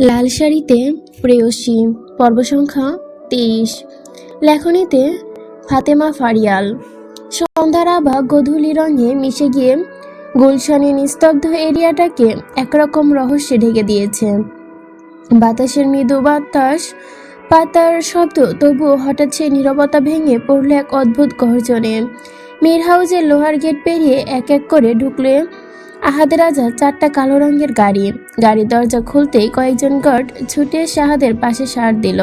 লাল শাড়িতে প্রেয়সী পর্ব সংখ্যা তেইশ লেখনীতে ফাতেমা ফারিয়াল। সন্ধ্যার আভা গধূলি রঙে মিশে গিয়ে গুলশানের নিস্তব্ধ এরিয়াটাকে একরকম রহস্যে ঢেকে দিয়েছে। বাতাসের মৃদু বাতাস, পাতার শব্দ, তবুও হঠাৎ সেই নীরবতা ভেঙে পড়ল এক অদ্ভুত গর্জনে। মির হাউজের লোহার গেট পেরিয়ে এক এক করে ঢুকলে আহাদ রাজা চারটা কালো রঙের গাড়ি। গাড়ির দরজা খুলতেই কয়েকজন গার্ড ছুটে এসে আহাদের পাশে সার দিল।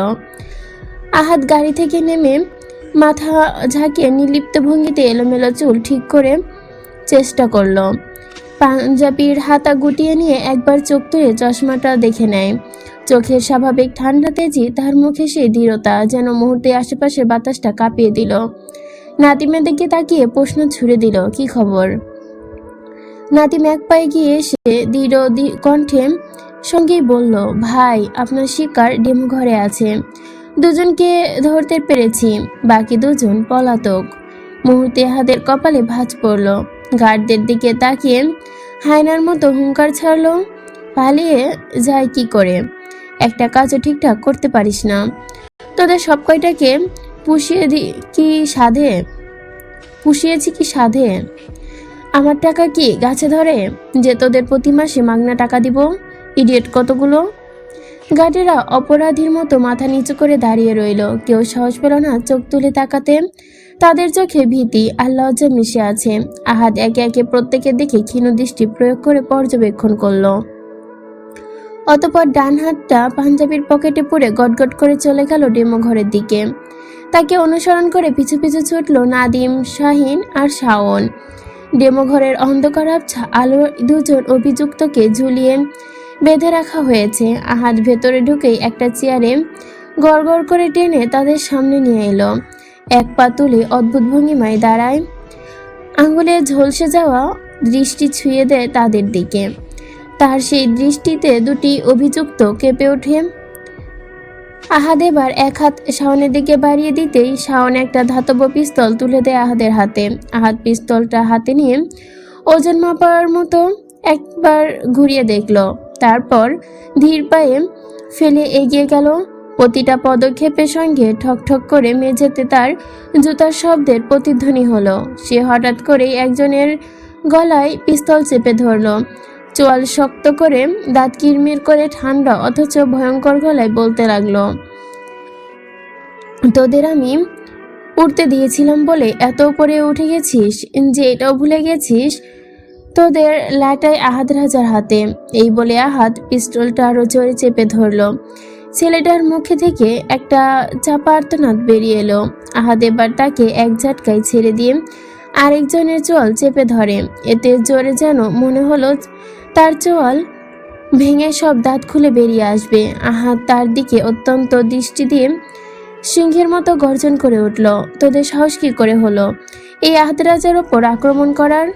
আহাদ গাড়ি থেকে নেমে মাথা ঝাঁকিয়ে নির্লিপ্ত ভঙ্গিতে এলোমেলো চুল ঠিক করে চেষ্টা করল। পাঞ্জাবির হাতা গুটিয়ে নিয়ে একবার চোখ তুলে চশমাটা দেখে নেয়। চোখের স্বাভাবিক ঠান্ডা তেজি তার মুখে সেই দৃঢ়তা যেন মুহূর্তে আশেপাশে বাতাসটা কাঁপিয়ে দিল। নাতিমের দিকে তাকিয়ে প্রশ্ন ছুড়ে দিল, কি খবর? নাতিম এক পায়ে গিয়ে এসে দৃঢ় কণ্ঠে সঙ্গেই বলল, ভাই, আপনার শিকার ডিম ঘরে আছে। দুজনকে ধরতে পেরেছি, বাকি দুজন পলাতক। মুহূর্তে হাতের কপালে ভাঁজ পড়ল। গার্ডদের দিকে তাকিয়ে হায়নার মতো হুঙ্কার ছাড়লো, পালিয়ে যায় কি করে? একটা কাজও ঠিকঠাক করতে পারিস না। তোদের সব কয়টাকে পুষিয়ে দি কি সাধে? পুষিয়েছি কি সাধে? আমার টাকা কি গাছে ধরে যে তোদের প্রতি মাসে মাগনা টাকা দিব? ইডিয়েট কতগুলো? গার্ডেরা অপরাধীর মতো মাথা নিচু করে দাঁড়িয়ে রইল। কেউ সাহস পেল না চোখ তুলে তাকাতে। তাদের চোখে ভীতি আর লজ্জা মিশে আছে। আহাদ একে একে প্রত্যেকের দিকে ক্ষীণ দৃষ্টি প্রয়োগ করে পর্যবেক্ষণ করল। অতপর ডান হাতটা পাঞ্জাবির পকেটে পুরে গটগট করে চলে গেল ডেমো ঘরের দিকে। তাকে অনুসরণ করে পিছু পিছু ছুটল নাদিম, শাহিন আর শাওন। ডেমো ঘরের অন্ধকার আলো দুজন অভিযুক্তকে ঝুলিয়ে বেঁধে রাখা হয়েছে। আহাত ভেতরে ঢুকেই একটা চেয়ারে গড়গড় করে টেনে তাদের সামনে নিয়ে এলো। এক পা তুলে অদ্ভুত ভঙ্গিমায় দাঁড়ায়। আঙুলে ঝলসে যাওয়া দৃষ্টি ছুঁয়ে দেয় তাদের দিকে। তার সেই দৃষ্টিতে দুটি অভিযুক্ত কেঁপে ওঠে। আহাদ এবার এক হাত শাওনের দিকে বাড়িয়ে দিতেই শাওন একটা ধাতব পিস্তল তুলে দেয় আহাদের হাতে। আহাদ পিস্তলটা হাতে নিয়ে ওজন মাপার মতো একবার ঘুরিয়ে দেখল। তারপর ধীর পায়ে ফেলে এগিয়ে গেল। প্রতিটা পদক্ষেপের সঙ্গে ঠক ঠক করে মেঝেতে তার জুতার শব্দের প্রতিধ্বনি হলো। সে হঠাৎ করেই একজনের গলায় পিস্তল চেপে ধরলো। চোয়াল শক্ত করে দাঁত কিরমির করে ঠান্ডা অথচ ভয়ঙ্কর গলায় বলতে লাগল, তোদের আমি উঠতে দিয়েছিলাম বলে এত উপরে উঠে গেছিস যে এটাও ভুলে গেছিস? তোদের লাটাই আহাদ রাজার হাতে। এই বলে আহাদ পিস্তলটা আরও জোরে চেপে ধরলো। ছেলেটার মুখে থেকে একটা চাপা আর্তনাদ বেরিয়ে এলো। আহাদ এবার তাকে এক ঝাটকায় ছেড়ে দিয়ে আরেকজনের চল চেপে ধরে। এতে জোরে যেন মনে হলো তার চোয়াল ভেঙে সব দাঁত খুলে বেরিয়ে আসবে। আহাত তার দিকে অত্যন্ত দৃষ্টি দিয়ে সিংহের মতো গর্জন করে উঠল। তোদের সাহস কি করে হলো? এই আহাত রাজার ওপর আক্রমণ করার?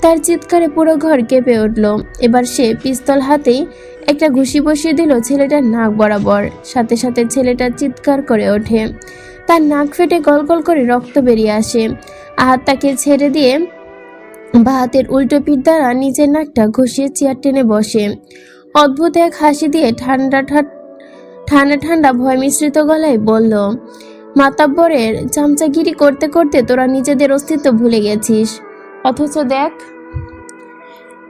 তার চিৎকারে পুরো ঘর কেঁপে উঠল। এবার সে পিস্তল হাতেই একটা ঘুষি বসিয়ে দিল ছেলেটার নাক বরাবর। সাথে সাথে ছেলেটা চিৎকার করে ওঠে। তার নাক ফেটে গল গল করে রক্ত বেরিয়ে আসে। আহাত তাকে ছেড়ে দিয়ে বা হাতের উল্টো পিঠ দ্বারা নিজের নাকটা ঘষিয়ে চেয়ার টেনে বসে। অদ্ভুত এক হাসি দিয়ে ঠান্ডা ঠান্ডা ঠান্ডা ভয় মিশ্রিত গলায় বলল, মাতাব্বরের চামচাগিরি করতে করতে তোরা নিজেদের অস্তিত্ব ভুলে গেছিস। অথচ দেখ,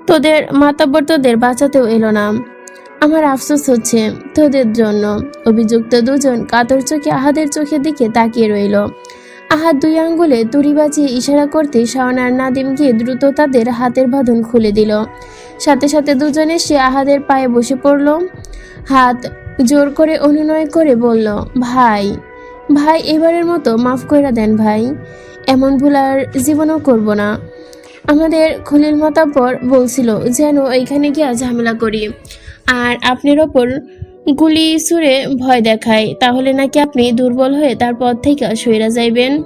তোদের, মাতাব্বর তোদের বাঁচাতেও এলো না। আমার আফসোস হচ্ছে তোদের জন্য। অভিযুক্ত দুজন কাতর চোখে আহাদের চোখের দিকে তাকিয়ে রইল। আহাত দুই আঙ্গুলে তুড়ি বাজিয়ে ইশারা করতে শাওনার নাদিম গিয়ে দ্রুত তাদের হাতের বাঁধন খুলে দিল। সাথে সাথে দুজনে সে আহাদের পায়ে বসে পড়ল। হাত জোর করে অনুনয় করে বলল, ভাই ভাই, এবারের মতো মাফ কইরা দেন ভাই। এমন ভুল আর জীবনও করব না। আমাদের খলিল মাতাব্বর বলছিল, যেন এইখানে গিয়া ঝামেলা করি। আর আপনার ওপর গুলি সুরে ভয় দেখায়। তাহলে নাকি আপনি দুর্বল হয়ে তার পথ থেকে সইরা যাইবেন?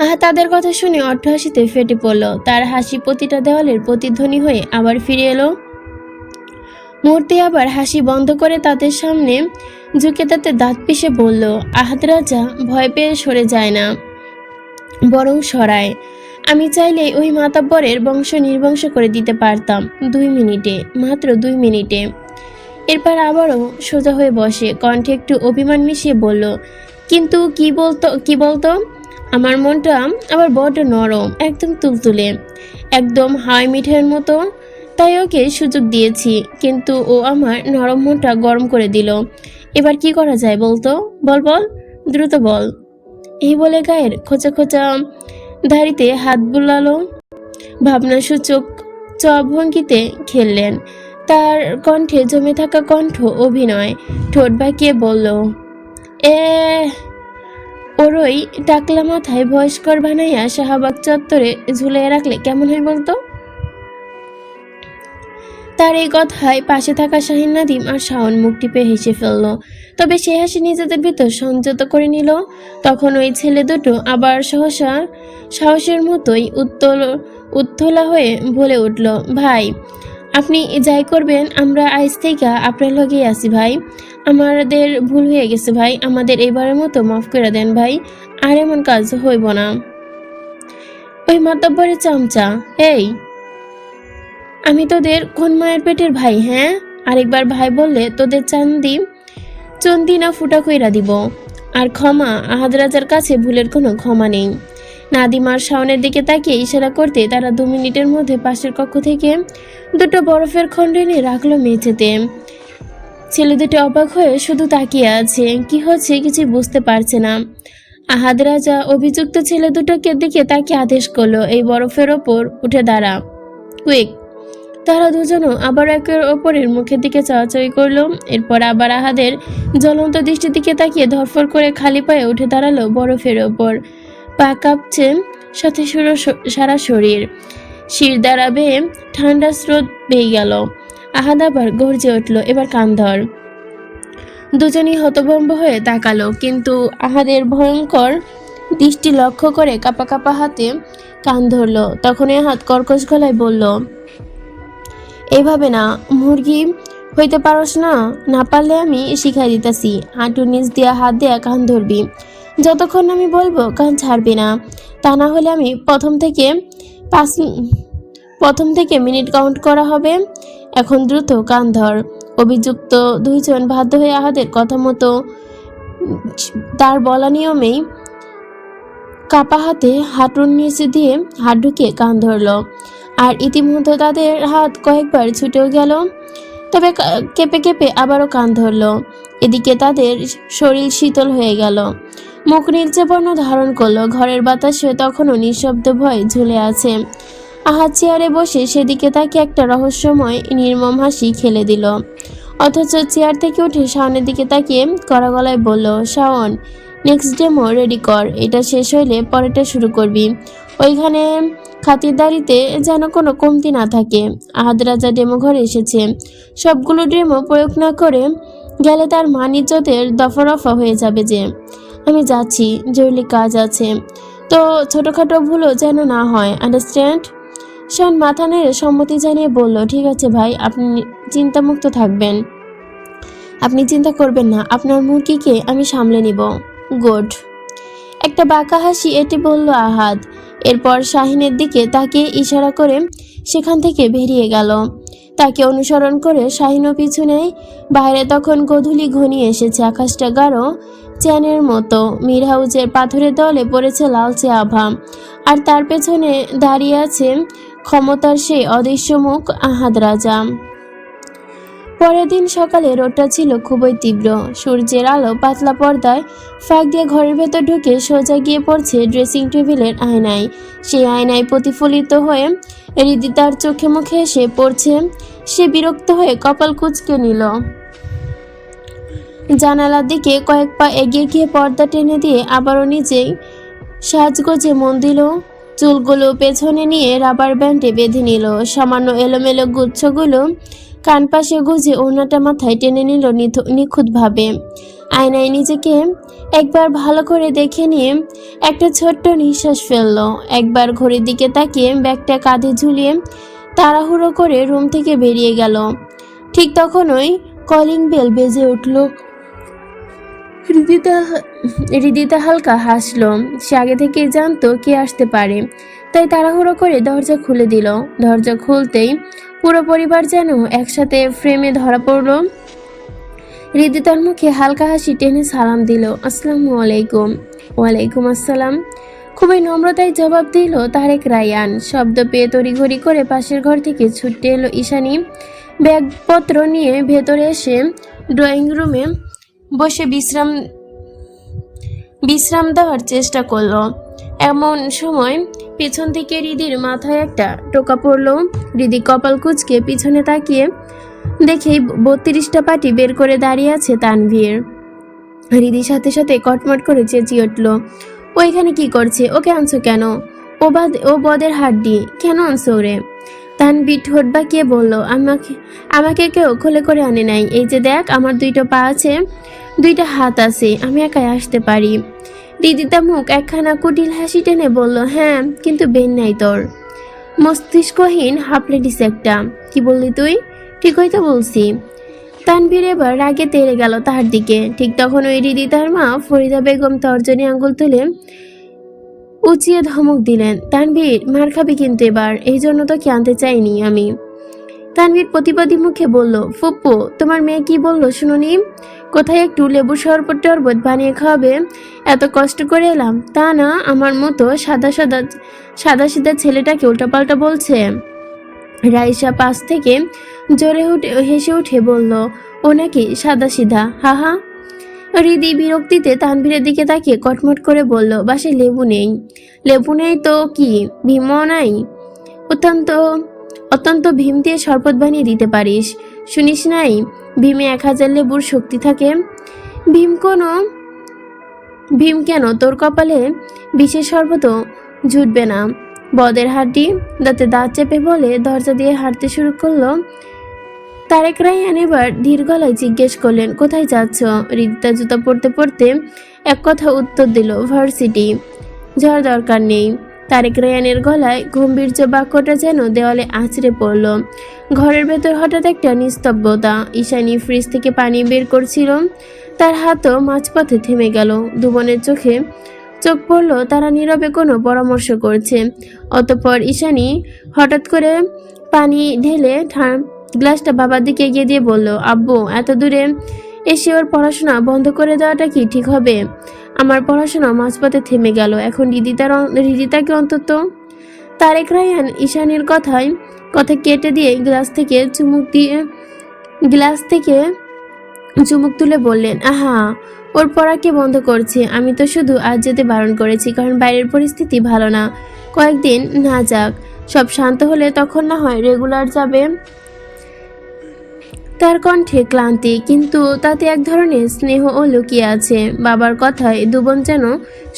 আহা, তাদের কথা শুনে অট্টহাসিতে ফেটে পড়ল। তার হাসি প্রতিটা দেওয়ালের প্রতিধ্বনি হয়ে আবার ফিরে এলো। মূর্তি আবার হাসি বন্ধ করে তাদের সামনে ঝুঁকে তাতে দাঁত পিষে বলল, আহাত রাজা, ভয় পেয়ে সরে যায় না। বরং সরায়। আমি চাইলে ওই মাতাব্বরের বংশ নির্বংশ করে দিতে পারতাম। দুই মিনিটে, মাত্র দুই মিনিটে। এরপর আবারও সোজা হয়ে বসে কণ্ঠে একটু অভিমান মিশিয়ে বলল, কিন্তু কি বলতো কি বলতো? আমার মনটা আবার বড্ড নরম, একদম তুলতুলে। একদম হাই মিঠের মতো। তাই ওকে সুযোগ দিয়েছি, কিন্তু ও আমার নরম মনটা গরম করে দিল। এবার কি করা যায় বলতো? বল বল, দ্রুত বল। এই বলে গায়ের খোঁচা খোঁচা ধারিতে হাত বুলালো। ভাবনাসূচক চ ভঙ্গিতে খেললেন। তার কণ্ঠে জমে থাকা কণ্ঠ অভিনয়, ঠোঁট বাঁকিয়ে বলল, এ, ওরই টাকলা মাথায় বয়স্কর বানাইয়া শাহবাগ চত্বরে ঝুলিয়ে রাখলে কেমন হয় বলতো? তার এই কথায় পাশে থাকা শাহিন নাদিম আর শাওন মুখ টিপে হেসে ফেলল। তবে সে হাসি নিজেদের ভিতর সংযত করে নিল। তখন ওই ছেলে দুটো আবার সহসা সাহসের মতোই উত্তল উত্তোলা হয়ে বলে উঠল, ভাই আপনি যাই করবেন, আমরা আইস থেকে আপনার লগেই আসি ভাই। আমাদের ভুল হয়ে গেছে ভাই, আমাদের এবারের মতো মাফ করে দেন ভাই, আর এমন কাজ হইব না। ওই মাতব্বরের চামচা, এই। আমি তোদের কোন মায়ের পেটের ভাই হ্যাঁ? আরেকবার ভাই বললে তোদের চান্দি, চন্দি না ফুটা কইরা দিব। আর ক্ষমা আহাদ রাজার কাছে ভুলের কোনো ক্ষমা নেই। নাদিমার শাওনের দিকে তাকিয়ে ইশারা করতে তারা দু মিনিটের মধ্যে পাশের কক্ষ থেকে দুটো বরফের খণ্ড এনে রাখল মেঝেতে। ছেলে দুটো অবাক হয়ে শুধু তাকিয়ে আছে। কি হচ্ছে কিছু বুঝতে পারছে না। আহাদ রাজা অভিযুক্ত ছেলে দুটোকে দিকে তাকে আদেশ করল, এই বরফের ওপর উঠে দাঁড়া। কুইক তারা দুজনও আবার একের ওপরের মুখের দিকে চাওয়াচাওয়ি করল। এরপর আবার আহাদের জ্বলন্ত দৃষ্টির দিকে তাকিয়ে ধরফর করে খালি পায়ে উঠে দাঁড়াল বরফের ওপর। পা কাঁপছে সাথে সুরো- সারা শরীর। শির দ্বারা বেয়ে ঠান্ডা স্রোত বেয়ে গেল। আহাদ আবার গর্জে উঠল, এবার কান ধর। দুজনই হতভম্ব হয়ে তাকালো, কিন্তু আহাদের ভয়ঙ্কর দৃষ্টি লক্ষ্য করে কাপা কাপা হাতে কান ধরলো। তখন এ হাত কর্কশ গলায় বলল এইভাবে না, মুরগি হইতে পারস না না পারলে আমি শিখাই দিতাছি। হাঁটু নিচ দিয়া হাত দিয়া কান ধরবি। যতক্ষণ আমি বলব, কান ছাড়বি না। তা না হলে আমি প্রথম থেকে পাঁচ প্রথম থেকে মিনিট কাউন্ট করা হবে। এখন দ্রুত কান ধর। অভিযুক্ত দুইজন বাধ্য হয়ে আহাদের কথা মতো, তার বলা নিয়মেই কাপা হাতে হাঁটুর নিচে দিয়ে হাত ঢুকিয়ে কান ধরলো। আর ইতিমধ্যে তাদের হাত কয়েকবার ছুটেও গেল, তবে কেঁপে কেঁপে আবারও কান ধরলো। এদিকে তাদের শরীর শীতল হয়ে গেল। মুখ নীলচে ধারণ করল, ঘরের বাতাসে তখনও নিঃশব্দ ভয় ঝুলে আছে। আহাত চেয়ারে বসে সেদিকে তাকে একটা রহস্যময়, নির্মম হাসি খেলে দিল। অথচ চেয়ার থেকে উঠে শাওনের দিকে তাকিয়ে কড়া গলায় বলল, শাওন নেক্সট ডেমো রেডি কর, এটা শেষ হইলে পরেরটা শুরু করবি। ওইখানে খাতিরদারিতে যেন কোনো কমতি না থাকে। আহাদ রাজা ডেমো ঘরে এসেছে। সবগুলো ডেমো প্রয়োগ না করে গেলে তার মান ইজ্জতের দফা হয়ে যাবে যে, আমি যাচ্ছি, জরুরি কাজ আছে। তো ছোটোখাটো ভুলও যেন না হয় আন্ডারস্ট্যান্ড শান মাথা নেড়ে সম্মতি জানিয়ে বলল, ঠিক আছে ভাই, আপনি চিন্তামুক্ত থাকবেন। আপনি চিন্তা করবেন না, আপনার মুরগিকে আমি সামলে নিব। গুড। একটা বাঁকা হাসি এটি বলল আহাদ। এরপর শাহিনের দিকে তাকে ইশারা করে সেখান থেকে বেরিয়ে গেল। তাকে অনুসরণ করে শাহিনও পিছনে বাইরে তখন গধূলি ঘনিয়ে এসেছে আকাশটা গাঢ় চ্যানের মতো। মির হাউজের পাথরের দলে পড়েছে লালচে আভা। আর তার পেছনে দাঁড়িয়ে আছে ক্ষমতার সেই অদৃশ্য মুখ আহাদ রাজা। পরের দিন সকালে রোদটা ছিল খুবই তীব্র। সূর্যের আলো পাতলা পর্দায় ফাঁক দিয়ে ঘরের ভেতর ঢুকে সোজা গিয়ে পড়ছে ড্রেসিং টেবিলের আয়নায়। সেই আয়নায় প্রতিফলিত হয়ে হৃদি তার চোখে মুখে এসে পড়ছে, সে বিরক্ত হয়ে কপাল কুচকে নিল। জানালার দিকে কয়েক পা এগিয়ে গিয়ে পর্দা টেনে দিয়ে আবারও নিজেই সাজগোজে মন দিল। চুলগুলো পেছনে নিয়ে রাবার ব্যান্ডে বেঁধে নিল। সামান্য এলোমেলো গুচ্ছগুলো কান পাশে গুজে ওড়নাটা মাথায় টেনে নিল নিখুঁতভাবে। আয়নায় নিজেকে একবার ভালো করে দেখে নিয়ে একটা ছোট্ট নিঃশ্বাস ফেলল। একবার ঘড়ির দিকে তাকিয়ে ব্যাগটা কাঁধে ঝুলিয়ে তাড়াহুড়ো করে রুম থেকে বেরিয়ে গেল। ঠিক তখনই কলিং বেল বেজে উঠল। হৃদিতা হৃদিতা হালকা হাসলো। সে আগে থেকেই জানতো কে আসতে পারে। তাই তাড়াহুড়ো করে দরজা খুলে দিল। দরজা খুলতেই পুরো পরিবার যেন একসাথে ফ্রেমে ধরা পড়ল। রিদি তার মুখে হালকা হাসি টেনে সালাম দিল, আসসালামু আলাইকুম। ওয়ালাইকুম আসসালাম। খুবই নম্রতায় জবাব দিল তারেক রায়ান। শব্দ পেয়ে তড়িঘড়ি করে পাশের ঘর থেকে ছুটে এলো ঈশানী। ব্যাগপত্র নিয়ে ভেতরে এসে ড্রয়িং রুমে বসে বিশ্রাম বিশ্রাম দেওয়ার চেষ্টা করল। এমন সময় পিছন থেকে রিদির মাথায় একটা টোকা পড়ল। রিদি কপাল কুচকে পিছনে তাকিয়ে দেখেই বত্রিশটা পাটি বের করে দাঁড়িয়ে আছে তানভীর। রিদির সাথে সাথে কটমট করে চেঁচিয়ে উঠল ও এখানে কি করছে? ওকে আনছো কেন? ও বাদ, ও বদের হাড্ডি, কেন আনছো ওরে? তানভীর ঠোঁট বাঁকিয়ে বলল, আমাকে আমাকে কেউ খোলে করে আনে নাই। এই যে দেখ, আমার দুইটা পা আছে, দুইটা হাত আছে, আমি একাই আসতে পারি। দিদিতা মুখ একখানা কুটিল হাসি টেনে বলল হ্যাঁ কিন্তু বেন নাই তোর। মস্তিষ্কহীন হাফলেটিস একটা। কি বললি তুই? ঠিকই তো বলছি। তানভীর এবার রাগে তেড়ে গেল তার দিকে। ঠিক তখন ওই রিদি তার মা ফরিদা বেগম তর্জনী আঙ্গুল তুলে উঁচিয়ে ধমক দিলেন, তানভীর, মার খাবি কিন্তু এবার, এই জন্য তো কি আনতে চাইনি আমি। তানভীর প্রতিবাদী মুখে বলল, ফুপ্পু, তোমার মেয়ে কি বলল শুনুনি? কোথায় একটু লেবু শরবত টরবত বানিয়ে খাওয়াবে? এত কষ্ট করে এলাম। তা না, আমার মতো সাদা সাদা সাদা সিধা ছেলেটাকে উল্টাপাল্টা বলছে। রাইসা পাশ থেকে জোরে উঠে, হেসে উঠে বলল, ও নাকি সাদা সিধা? হা হা। হৃদি বিরক্তিতে তানভীরের দিকে তাকিয়ে কটমট করে বলল বাসে লেবু নেই। লেবু নেই তো কি? ভীমও নাই? অত্যন্ত অত্যন্ত ভীম দিয়ে শরবত বানিয়ে দিতে পারিস। শুনিস নাই? ভীমে এক হাজার লেবুর শক্তি থাকে। ভীম কোনো, ভীম কেন? তোর কপালে বিশেষ সর্বত জুটবে না। বদের হাড্ডি দাঁতে দাঁত চেপে বলে দরজা দিয়ে হাঁটতে শুরু করল। তারেক রায়ান এবার ধীর গলায় জিজ্ঞেস করলেন, কোথায় যাচ্ছ? রিদিতা জুতা পড়তে পড়তে এক কথা উত্তর দিল, ভার্সিটি। যাওয়ার দরকার নেই। তারেক রায়ানের গলায় গম্ভীর্য বাক্যটা যেন দেওয়ালে আছড়ে পড়ল। ঘরের ভেতর হঠাৎ একটা নিস্তব্ধতা। ঈশানী ফ্রিজ থেকে পানি বের করছিল। তার হাতও মাঝপথে থেমে গেল। দুবনের চোখে চোখ পড়ল, তারা নীরবে কোনো পরামর্শ করছে। অতঃপর ঈশানী হঠাৎ করে পানি ঢেলে গ্লাসটা বাবার দিকে এগিয়ে দিয়ে বলল, আব্বু এত দূরে এসে ওর পড়াশোনা বন্ধ করে দেওয়াটা কি ঠিক হবে? আমার পড়াশোনা মাঝপথে থেমে গেল। এখন রিদিতার রিদিতাকে অন্তত তারেক রায়ান ঈশানীর কথায় কথা কেটে দিয়ে গ্লাস থেকে চুমুক দিয়ে গ্লাস থেকে চুমুক তুলে বললেন, আহা, ওর পড়াকে বন্ধ করছে? আমি তো শুধু আজ যেতে বারণ করেছি, কারণ বাইরের পরিস্থিতি ভালো না। কয়েকদিন না যাক, সব শান্ত হলে তখন না হয় রেগুলার যাবে তার কণ্ঠে ক্লান্তি, কিন্তু তাতে এক ধরনের স্নেহ ও লুকিয়ে আছে। বাবার কথায় দুবন যেন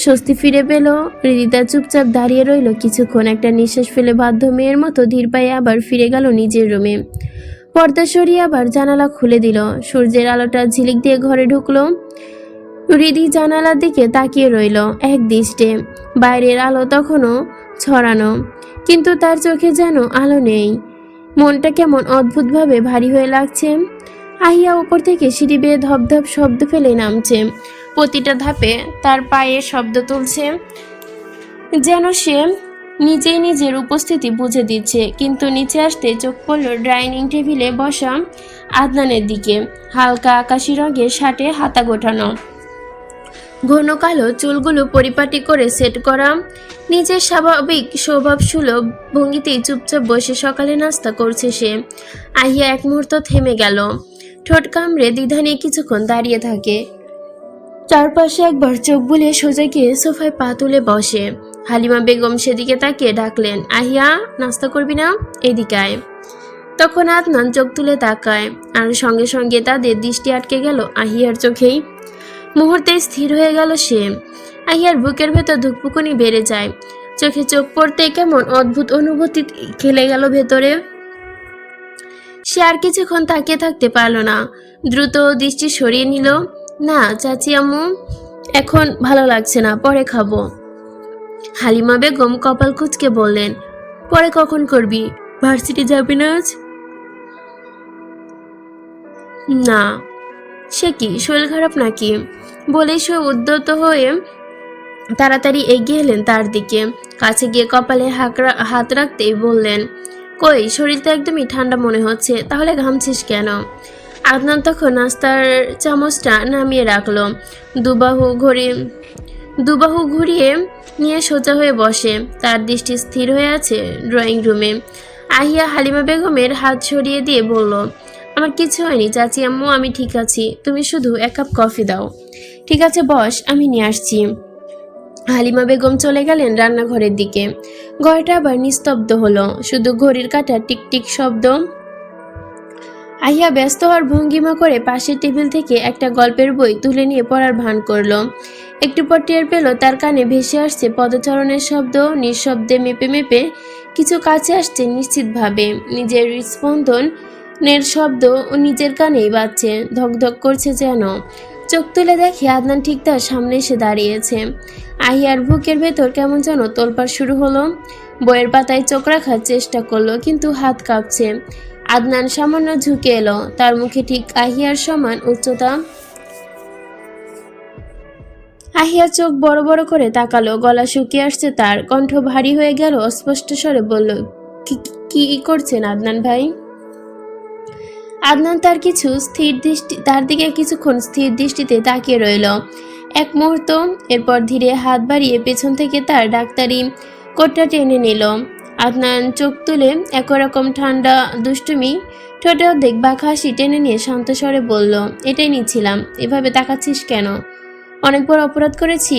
স্বস্তি ফিরে পেল। হৃদিতা চুপচাপ দাঁড়িয়ে রইল কিছুক্ষণ। একটা নিঃশ্বাস ফেলে বাধ্য মেয়ের মতো ধীর পায়ে আবার ফিরে গেল নিজের রুমে। পর্দা সরিয়ে আবার জানালা খুলে দিল। সূর্যের আলোটা ঝিলিক দিয়ে ঘরে ঢুকলো। হৃদি জানালার দিকে তাকিয়ে রইল, এক দৃষ্টে। বাইরের আলো তখনও ছড়ানো, কিন্তু তার চোখে যেন আলো নেই। মনটা কেমন অদ্ভুতভাবে ভারী হয়ে লাগছে। আহিয়া উপর থেকে সিঁড়ি বেয়ে ধপধপ শব্দ ফেলে নামছে। প্রতিটা ধাপে তার পায়ে শব্দ তুলছে। যেন সে নিজেই নিজের উপস্থিতি বুঝে দিচ্ছে, কিন্তু নিচে আসতে চোখ পড়ল ডাইনিং টেবিলে বসা আদনানের দিকে। হালকা আকাশি রঙের শার্টে হাতা গোটানো ঘন কালো চুলগুলো পরিপাটি করে সেট করা। নিজের স্বাভাবিক স্বভাব সুলভ ভঙ্গিতেই চুপচাপ বসে সকালে নাস্তা করছে সে। আহিয়া এক মুহূর্ত থেমে গেল। ঠোঁট কামড়ে দ্বিধা নিয়ে কিছুক্ষণ দাঁড়িয়ে থাকে। চারপাশে একবার চোখ বুলিয়ে সোজা গিয়ে সোফায় পা তুলে বসে। হালিমা বেগম সেদিকে তাকিয়ে ডাকলেন, আহিয়া, নাস্তা করবি না? এদিকে তখন আদনান চোখ তুলে তাকায়, আর সঙ্গে সঙ্গে তাদের দৃষ্টি আটকে গেল আহিয়ার চোখেই। মুহূর্তে স্থির হয়ে গেল সে। আহিয়ার বুকের ভেতর ধুকপুকুনি বেড়ে যায়। চোখে চোখ পড়তে কেমন অদ্ভুত অনুভূতি খেলে গেল ভেতরে। সে আর কিছুক্ষণ তাকিয়ে থাকতে পারল না। দ্রুত দৃষ্টি সরিয়ে নিল, না, চাচি আম্মু, এখন ভালো লাগছে না, পরে খাব। হালিমা বেগম কপাল কুচকে বললেন, পরে কখন করবি? ভার্সিটি যাবি না আজ? না। সে কি? শরীর খারাপ নাকি? বলে সে উদ্যত হয়ে তাড়াতাড়ি এগিয়ে এলেন তার দিকে। কাছে গিয়ে কপালে হাক হাত রাখতেই বললেন, কই, শরীর তো একদমই ঠান্ডা মনে হচ্ছে, তাহলে ঘামছিস কেন? আদনান তখন নাস্তার চামচটা নামিয়ে রাখল। দুবাহু ঘড়ি, দুবাহু ঘুরিয়ে নিয়ে সোজা হয়ে বসে। তার দৃষ্টি স্থির হয়ে আছে ড্রয়িং রুমে। আহিয়া হালিমা বেগমের হাত সরিয়ে দিয়ে বলল আমার কিছু হয়নি, চাচি, আম্মু, আমি ঠিক আছি। তুমি শুধু এক কাপ কফি দাও। ঠিক আছে, বস, আমি নিয়ে আসছি। হালিমা বেগম চলে গেলেন রান্নাঘরের দিকে। ঘরটা আবার নিস্তব্ধ হলো। শুধু ঘড়ির কাঁটা টিকটিক শব্দ। আহিয়া ব্যস্ত হওয়ার ভঙ্গিমা করে পাশের টেবিল থেকে একটা গল্পের বই তুলে নিয়ে পড়ার ভান করল। একটু পর টের পেল তার কানে ভেসে আসছে পদচরণের শব্দ, নিঃশব্দে মেপে মেপে কিছু কাছে আসছে নিশ্চিতভাবে। নিজের হৃদস্পন্দনের শব্দ ও নিজের কানেই বাজছে, ধকধক করছে যেন। চোখ তুলে দেখে আদনান ঠিক তার সামনে এসে দাঁড়িয়েছে। আহিয়ার বুকের ভেতর কেমন যেন তোলপাড় শুরু হলো। বইয়ের পাতায় চোখ রাখার চেষ্টা করল, কিন্তু হাত কাঁপছে। আদনান সামান্য ঝুঁকে এলো, তার মুখে ঠিক আহিয়ার সমান উচ্চতা। আহিয়া চোখ বড় বড় করে তাকালো, গলা শুকিয়ে আসছে তার, কণ্ঠ ভারী হয়ে গেল, অস্পষ্ট স্বরে বলল, "কি- কি কি করছেন আদনান ভাই? আদনান তার কিছু স্থির দৃষ্টি তার দিকে কিছুক্ষণ স্থির দৃষ্টিতে তাকিয়ে রইল। এক মুহূর্ত, এরপর ধীরে হাত বাড়িয়ে পেছন থেকে তার ডাক্তারি কোটটা টেনে নিল। আদনান চোখ তুলে একরকম ঠান্ডা দুষ্টুমি, ঠোঁটে অর্ধেক বাঁকা হাসি টেনে নিয়ে শান্ত স্বরে বলল, এটাই নিচ্ছিলাম, এভাবে তাকাচ্ছিস কেন? অনেক বড় অপরাধ করেছি?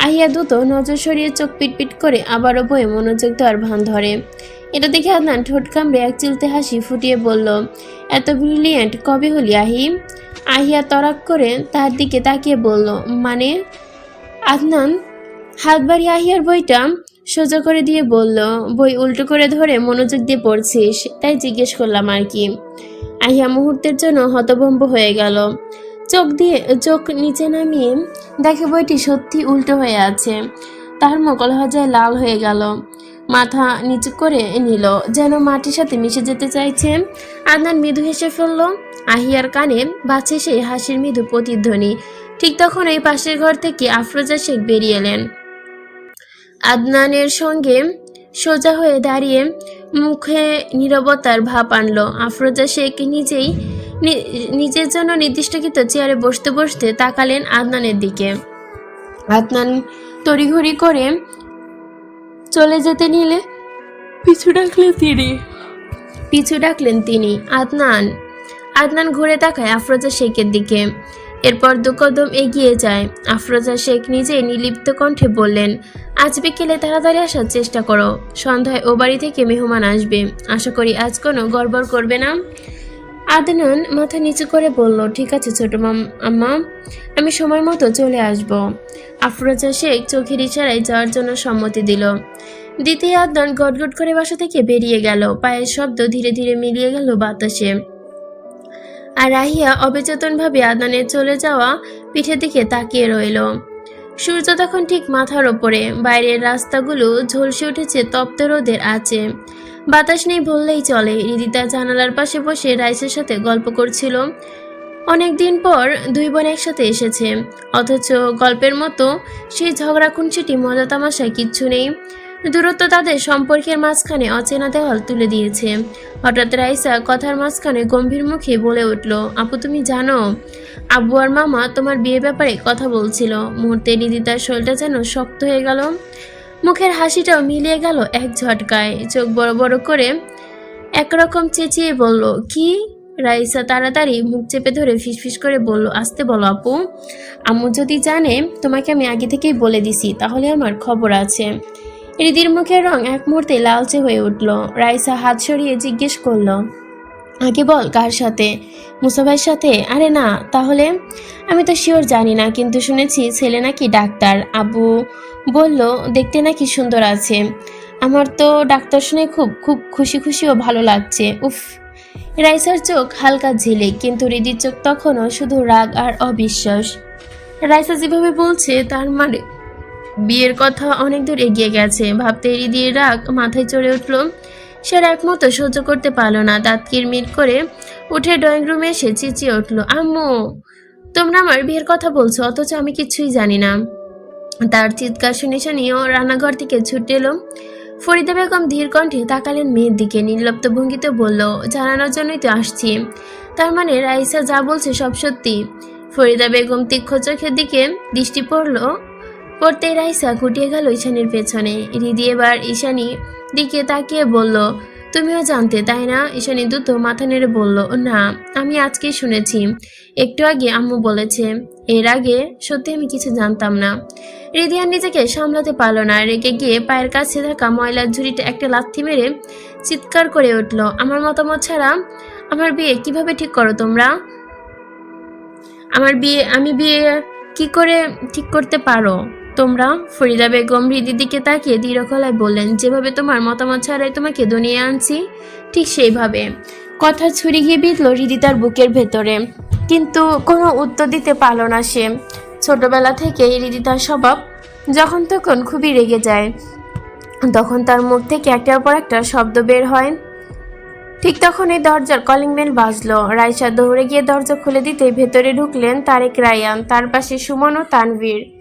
আহিয়া দ্রুত নজর সরিয়ে চোখ পিটপিট করে আবারও বয়ে মনোযোগ দেওয়ার ভান ধরে। এটা দেখে আদনান ঠোঁট কামড়ে এক চিলতে হাসি ফুটিয়ে বলল, এত ব্রিলিয়েন্ট কবে হলি আহি? আহিয়া তরাক করে তার দিকে তাকিয়ে বলল মানে? আদনান হাত বাড়ি আহিয়ার বইটা সোজা করে দিয়ে বলল, বই উল্টো করে ধরে মনোযোগ দিয়ে পড়ছিস, তাই জিজ্ঞেস করলাম আর কি। আহিয়া মুহূর্তের জন্য হতভম্ব হয়ে গেল। চোখ দিয়ে, চোখ নিচে নামিয়ে দেখে বইটি সত্যি উল্টো হয়ে আছে। তার মুখ লহজায় লাল হয়ে গেল। মাথা নিচু করে নিল, যেন মাটির সাথে মিশে যেতে চাইছে। আদনান মৃদু হেসে ফেলল, আহিয়ার কানে বাজছে সেই হাসির মৃদু প্রতিধ্বনি। ঠিক তখন এই পাশের ঘর থেকে আফরোজা শেখ বেরিয়ে এলেন। আদনানের সঙ্গে সোজা হয়ে দাঁড়িয়ে মুখে নীরবতার ভাব আনলো। আফরোজা শেখ নিজেই নিজের জন্য নির্দিষ্টকৃত চেয়ারে বসতে বসতে তাকালেন আদনানের দিকে। আদনান তড়িঘড়ি করে চলে যেতে নিলে? পিছু ডাকলেন তিনি। পিছু ডাকলেন তিনি আদনান। আদনান ঘুরে তাকায় আফরোজা শেখের দিকে। এরপর দু কদম এগিয়ে যায়। আফরোজা শেখ নিজেই নিলিপ্ত কণ্ঠে বললেন আজ বিকেলে তাড়াতাড়ি আসার চেষ্টা করো। সন্ধ্যায় ও বাড়ি থেকে মেহমান আসবে। আশা করি আজ কোনো গড়বড় করবে না? আদনান মাথা নিচু করে বলল, ঠিক আছে ছোট মাম, আম্মা, আমি সময় মতো চলে আসব। আফরোজা শেখ চোখের ইশারায় যাওয়ার জন্য সম্মতি দিল। দ্বিতীয় আদনান গটগট করে বাসা থেকে বেরিয়ে গেল। পায়ের শব্দ ধীরে ধীরে মিলিয়ে গেল বাতাসে। আর রাহিয়া অবচেতনভাবে আদনানের চলে যাওয়া পিঠের দিকে তাকিয়ে রইল। সূর্য তখন ঠিক মাথার ওপরে, বাইরের রাস্তাগুলো ঝলসে উঠেছে তপ্ত রোদের আছে বাতাস নেই বললেই চলে, রিদিতা জানালার পাশে বসে রাইসের সাথে গল্প করছিল। অনেক দিন পর দুই বোন একসাথে এসেছে, অথচ গল্পের মতো সেই ঝগড়া খুনসিটি, মজা তামাশায় কিচ্ছু নেই। দূরত্ব তাদের সম্পর্কের মাঝখানে অচেনা দেওয়াল তুলে দিয়েছে। হঠাৎ রাইসা কথার মাঝখানে গম্ভীর মুখে বলে উঠল, আপু, তুমি জানো আব্বু আর মামা তোমার বিয়ে ব্যাপারে কথা বলছিল। মুহূর্তে রিদিতার শরীরটা যেন শক্ত হয়ে গেল। মুখের হাসিটাও মিলিয়ে গেল এক ঝটকায়। চোখ বড় বড় করে একরকম চেঁচিয়ে বলল, কি? রাইসা তাড়াতাড়ি মুখ চেপে ধরে ফিসফিস করে বলল, আসতে বলো আপু। আম্মু যদি জানে, তোমাকে আমি আগে থেকেই বলে দিছি, তাহলে আমার খবর আছে। রিদির মুখের রং এক মুহূর্তে লালচে হয়ে উঠল। রাইসা হাত সরিয়ে জিজ্ঞেস করল আগে বল কার সাথে? মুসাফাইয়ের সাথে? আরে না, তাহলে? আমি তো শিওর জানি না, কিন্তু শুনেছি ছেলে নাকি ডাক্তার। আবু বলল, দেখতে নাকি সুন্দর আছে। আমার তো ডাক্তার শুনে খুব খুব খুশি খুশি ও ভালো লাগছে। উফ। রাইসার চোখ হালকা ঝিলে কিন্তু রিদির চোখ তখনও শুধু রাগ আর অবিশ্বাস। রাইসা যেভাবে বলছে, তার মানে বিয়ের কথা অনেক দূর এগিয়ে গেছে। ভাবতে রিদির রাগ মাথায় চড়ে উঠল সে একমতো সহ্য করতে পারল না। দাঁত কিরমির করে উঠে ড্রয়িং রুমে এসে চেঁচিয়ে উঠল, আম্মু, তোমরা আমার বিয়ের কথা বলছো, অথচ আমি কিছুই জানি না। তার চিৎকার শুনে শুনিও রান্নাঘর থেকে ছুটে এলো। ফরিদা বেগম ধীর কণ্ঠে তাকালেন মেয়ের দিকে, নির্লপ্ত ভঙ্গিতে বলল, জানানোর জন্যই তো আসছি। তার মানে রাইসা যা বলছে সব সত্যি। ফরিদা বেগম তীক্ষ্ণ চোখের দিকে দৃষ্টি পড়ল পড়তেই রাইসা গুটিয়ে গেল ঈশানীর পেছনে। রিদি এবার ঈশানী দিকে তাকিয়ে বলল, তুমিও জানতে, তাই না? ঈশানী দ্রুত মাথা নেড়ে বলল, না, আমি আজকে শুনেছি। একটু আগে আম্মু বলেছে, এর আগে সত্যি আমি কিছু জানতাম না। রিদিয়ান নিজেকে সামলাতে পারল না, রেগে গিয়ে পায়ের কাছে থাকা ময়লার ঝুড়িটা একটা লাথি মেরে চিৎকার করে উঠল, আমার মতামত ছাড়া আমার বিয়ে কীভাবে ঠিক করো তোমরা? আমার বিয়ে, আমি বিয়ে কি করে ঠিক করতে পারো? তোমরা ফরিদা বেগম হৃদির দিকে তাকিয়ে দৃঢ় গলায় বললেন, যেভাবে তোমার মতামত ছাড়াই তোমাকে দুনিয়া আনছি, ঠিক সেইভাবে। কথা ছুরি গিয়ে বিঁধল হৃদি তার বুকের ভেতরে। কিন্তু কোনো উত্তর দিতে পারল না সে। ছোটবেলা থেকেই হৃদি তার স্বভাব যখন তখন খুবই রেগে যায়। তখন তার মুখ থেকে একটার পর একটা শব্দ বের হয়। ঠিক তখন এই দরজার কলিং বেল বাজলো। রাইসা দৌড়ে গিয়ে দরজা খুলে দিতে ভেতরে ঢুকলেন তারেক রায়ান, তার পাশে সুমন ও তানভীর।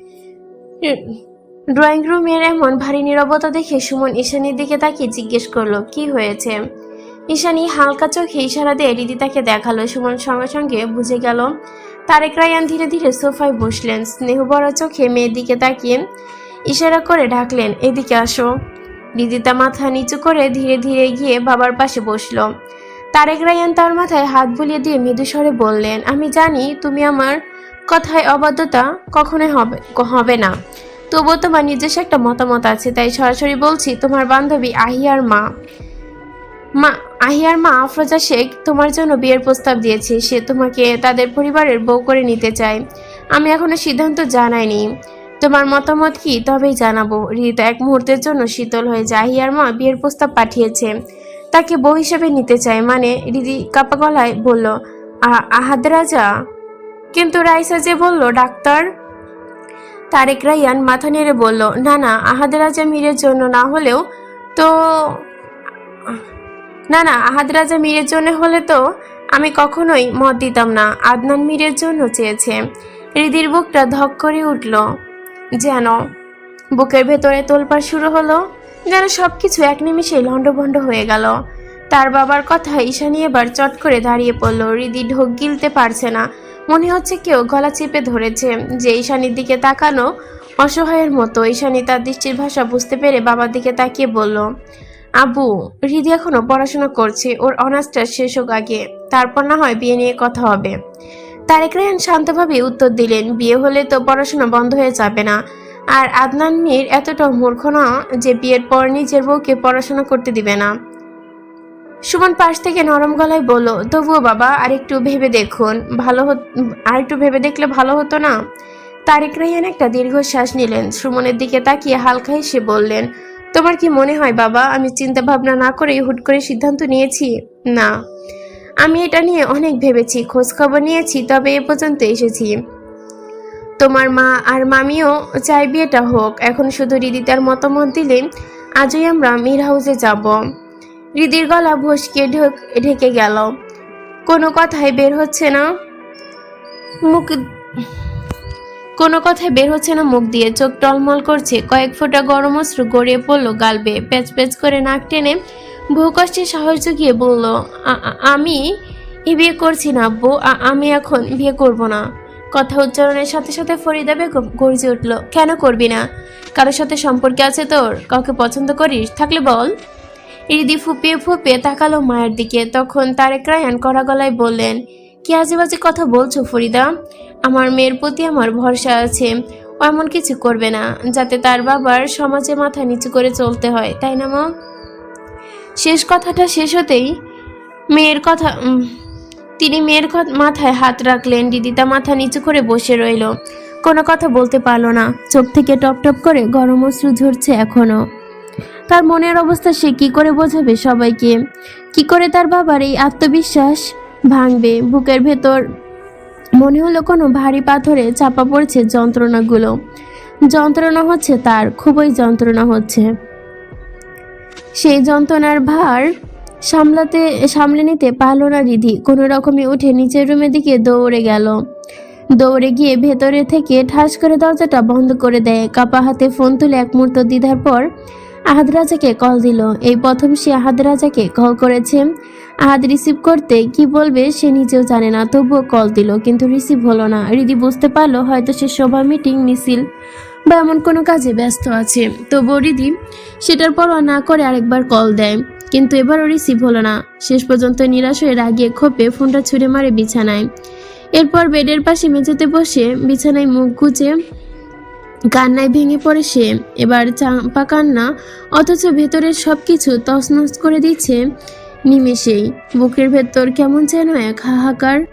ড্রয়িং রুমের এমন ভারী নীরবতা দেখে সুমন ঈশানীর দিকে তাকিয়ে জিজ্ঞেস করল, কি হয়েছে? ঈশানী হালকা চোখে ইশারা দিয়ে রিদি তাকে দেখাল। সুমন সঙ্গে সঙ্গে বুঝে গেল, তারেক রায়ান ধীরে ধীরে সোফায় বসলেন। স্নেহ বড় চোখে মেয়ের দিকে তাকিয়ে ইশারা করে ডাকলেন, এদিকে আসো। রিদিতা মাথা নিচু করে ধীরে ধীরে গিয়ে বাবার পাশে বসল। তারেক রায়ান তার মাথায় হাত বুলিয়ে দিয়ে মৃদু স্বরে বললেন, আমি জানি তুমি আমার কথায় অবাধ্যতা কখনোই হবে হবে না। তবুও তোমার নিজস্ব একটা মতামত আছে, তাই সরাসরি বলছি, তোমার বান্ধবী আহিয়ার মা। মা, আহিয়ার মা আফরোজা শেখ তোমার জন্য বিয়ের প্রস্তাব দিয়েছে, সে তোমাকে তাদের পরিবারের বউ করে নিতে চায়। আমি এখনও সিদ্ধান্ত জানাইনি। তোমার মতামত কি? তবেই জানাব। রিতা এক মুহূর্তের জন্য শীতল হয়ে যায়। আহিয়ার মা বিয়ের প্রস্তাব পাঠিয়েছে। তাকে বউ হিসেবে নিতে চায়। মানে রিদি কাপা গলায় বলল আহাদ রাজা? কিন্তু রাইসা যে বলল, ডাক্তার? তারেক রাইয়ান মাথা নেড়ে বলল, না না, আহাদ রাজা মীরের জন্য না হলেও তো, না না, আহাদ রাজা মীরের জন্য হলে তো আমি কখনোই মত দিতাম না। আদনান মীরের জন্য চেয়েছে। হৃদির বুকটা ধক করে উঠল। যেন বুকের ভেতরে তোলপাড় শুরু হলো, যেন সব কিছু এক নিমিষেই লণ্ডভণ্ড হয়ে গেল। তার বাবার কথা ঈশানি এবার চট করে দাঁড়িয়ে পড়ল। হৃদি ঢোক গিলতে পারছে না। মনে হচ্ছে কেউ গলা চেপে ধরেছে যে ঈশানির দিকে তাকানো অসহায়ের মতো। ঈশানি তার দৃষ্টির ভাষা বুঝতে পেরে বাবার দিকে তাকিয়ে বলল, আবু, হৃদি এখনও পড়াশোনা করছে, ওর অনার্সটা শেষ হোক আগে, তারপর না হয় বিয়ে নিয়ে কথা হবে। তারেক রায়ান শান্তভাবে উত্তর দিলেন, বিয়ে হলে তো পড়াশোনা বন্ধ হয়ে যাবে না। আর আদনান মীর এতটা মূর্খ না যে বিয়ের পর নিজের বউকে পড়াশোনা করতে দিবে না। সুমন পাশ থেকে নরম গলায় বলল, তবুও বাবা, আরেকটু ভেবে দেখুন। ভালো আরেকটু ভেবে দেখলে ভালো হতো না? তারেক রায়ান একটা দীর্ঘশ্বাস নিলেন। সুমনের দিকে তাকিয়ে হালকা হেসে বললেন, তোমার কি মনে হয় বাবা, আমি চিন্তা ভাবনা না করেই হুট করে সিদ্ধান্ত নিয়েছি? না। আমি এটা নিয়ে অনেক ভেবেছি খোঁজ খবর নিয়েছি, তবে এ পর্যন্ত এসেছি। তোমার মা আর মামিও চাই বিয়েটা হোক। এখন শুধু রিদিতার মতামত দিলে আজই আমরা মির হাউসে যাব। রিদির গলা ভসকে ঢোক ঢেকে গেল। কোনো কথাই বের হচ্ছে না। মুখ কোনো কথাই বের হচ্ছে না মুখ দিয়ে। চোখ টলমল করছে। কয়েক ফোঁটা গরম অস্ত্র গড়িয়ে পড়ল গালবে প্যাচ প্যাচ করে নাক টেনে বহু কষ্টে সাহস জুগিয়ে বলল, "আ- আ- আমি এই বিয়ে করছি না আব্বু। আমি এখন বিয়ে করব না। কথা উচ্চারণের সাথে সাথে ফরিদা বেগম গর্জে উঠল, কেন করবি না? কারোর সাথে সম্পর্কে আছে তোর? কাউকে পছন্দ করিস? থাকলে বল। রিদি ফুপিয়ে ফুপিয়ে তাকালো মায়ের দিকে। তখন তারেক রায়ান কড়া গলায় বললেন, কি আজে বাজে কথা বলছো ফরিদা? আমার মেয়ের প্রতি আমার ভরসা আছে। ও এমন কিছু করবে না, যাতে তার বাবার সমাজে মাথা নিচু করে চলতে হয়, তাই না মা? শেষ কথাটা শেষ হতেই মেয়ের কথা তিনি মেয়ের মাথায় হাত রাখলেন। দিদি দিদিতা মাথা নিচু করে বসে রইল। কোনো কথা বলতে পারল না। চোখ থেকে টপ টপ করে গরম অশ্রু ঝরছে এখনও। তার মনের অবস্থা সে কি করে বোঝাবে সবাইকে? কি করে তার বাবার এই আত্মবিশ্বাস ভাঙবে? বুকের ভেতর মনে হলো কোনো ভারী পাথরে চাপা পড়ছে যন্ত্রণাগুলো। যন্ত্রণা হচ্ছে তার, খুবই যন্ত্রণা হচ্ছে। সেই যন্ত্রণার ভার সামলাতে, সামলে নিতে পারল না রিধি কোনো রকমে উঠে নিচের রুমের দিকে দৌড়ে গেল। দৌড়ে গিয়ে ভেতরে থেকে ঠাস করে দরজাটা বন্ধ করে দেয়। কাপা হাতে ফোন তুলে এক মুহূর্ত দ্বিধার পর আহাদ রাজাকে কল দিল। এই প্রথম সে আহাদ রাজাকে কল করেছে। আহাদ রিসিভ করতে কি বলবে সে নিজেও জানে না, তবুও কল দিল, কিন্তু রিসিভ হলো না। রিদি বুঝতে পারল, হয়তো সে সভা মিটিং মিছিল বা এমন কোনো কাজে ব্যস্ত আছে। তবুও রিদি সেটার পরোয়া না করে আরেকবার কল দেয়, কিন্তু এবারও রিসিভ হলো না। শেষ পর্যন্ত নিরাশ হয়ে রাগিয়ে খোপে ফোনটা ছুঁড়ে মারে বিছানায়। এরপর বেডের পাশে মেঝেতে বসে বিছানায় মুখ গুজে কান্নায় ভেঙে পড়ে সে। এবার চাম্পা কান্না, অথচ ভেতরের সব কিছু তছনছ করে দিচ্ছে নিমেষেই। বুকের ভেতর কেমন যেন এক হাহাকার